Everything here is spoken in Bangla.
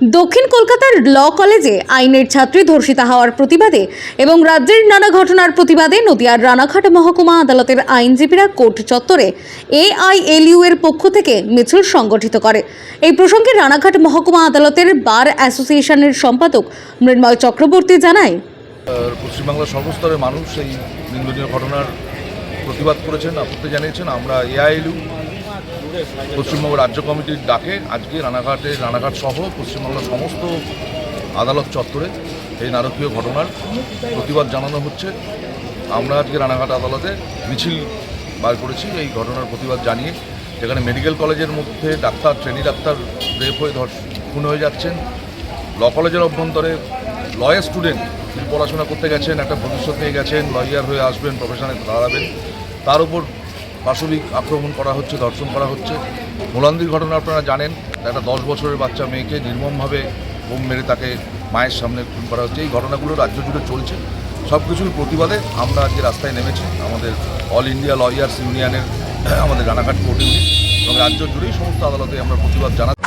দক্ষিণ কলকাতার ল কলেজে আইনের ছাত্রী ধর্ষিতা হওয়ার প্রতিবাদে এবং রাজ্যের নানা ঘটনার প্রতিবাদে নদিয়ার রানাঘাট মহকুমা আদালতের আইনজীবীরা কোর্ট চত্বরে এআইএলইউ এর পক্ষ থেকে মিছিল সংগঠিত করে। এই প্রসঙ্গে রানাঘাট মহকুমা আদালতের বার অ্যাসোসিয়েশনের সম্পাদক মৃন্ময় চক্রবর্তী জানায়। পশ্চিমবাংলার সর্বস্তরের মানুষ এই নিন্দনীয় ঘটনার প্রতিবাদ করেছেন, আপত্তি জানিয়েছেন। আমরা এআইএলইউ পশ্চিমবঙ্গ রাজ্য কমিটির ডাকে আজকে রানাঘাটে, রানাঘাট সহ পশ্চিমবাংলার সমস্ত আদালত চত্বরে এই নারকীয় ঘটনার প্রতিবাদ জানানো হচ্ছে। আমরা আজকে রানাঘাট আদালতে মিছিল বার করেছি, এই ঘটনার প্রতিবাদ জানিয়ে। যেখানে মেডিকেল কলেজের মধ্যে ডাক্তার, ট্রেনি ডাক্তার রেপ হয়ে ধর, খুন হয়ে যাচ্ছেন। ল কলেজের অভ্যন্তরে লয়ার স্টুডেন্ট পড়াশোনা করতে গেছেন, একটা ভবিষ্যৎ নিয়ে গেছেন, লয়ার হয়ে আসবেন প্রফেশনে দাঁড়াবেন। তার উপর পাশবিক আক্রমণ করা হচ্ছে ধর্ষণ করা হচ্ছে। মোলান্দির ঘটনা আপনারা জানেন, একটা দশ বছরের বাচ্চা মেয়েকে নির্মমভাবে বোম মেরে তাকে মায়ের সামনে খুন করা হচ্ছে। এই ঘটনাগুলো রাজ্য জুড়ে চলছে। সব কিছুর প্রতিবাদে আমরা আজকে রাস্তায় নেমেছি। আমাদের অল ইন্ডিয়া লয়ার্স ইউনিয়নের, আমাদের রানাঘাট কোর্টে এবং রাজ্য জুড়েই সমস্ত আদালতে আমরা প্রতিবাদ জানা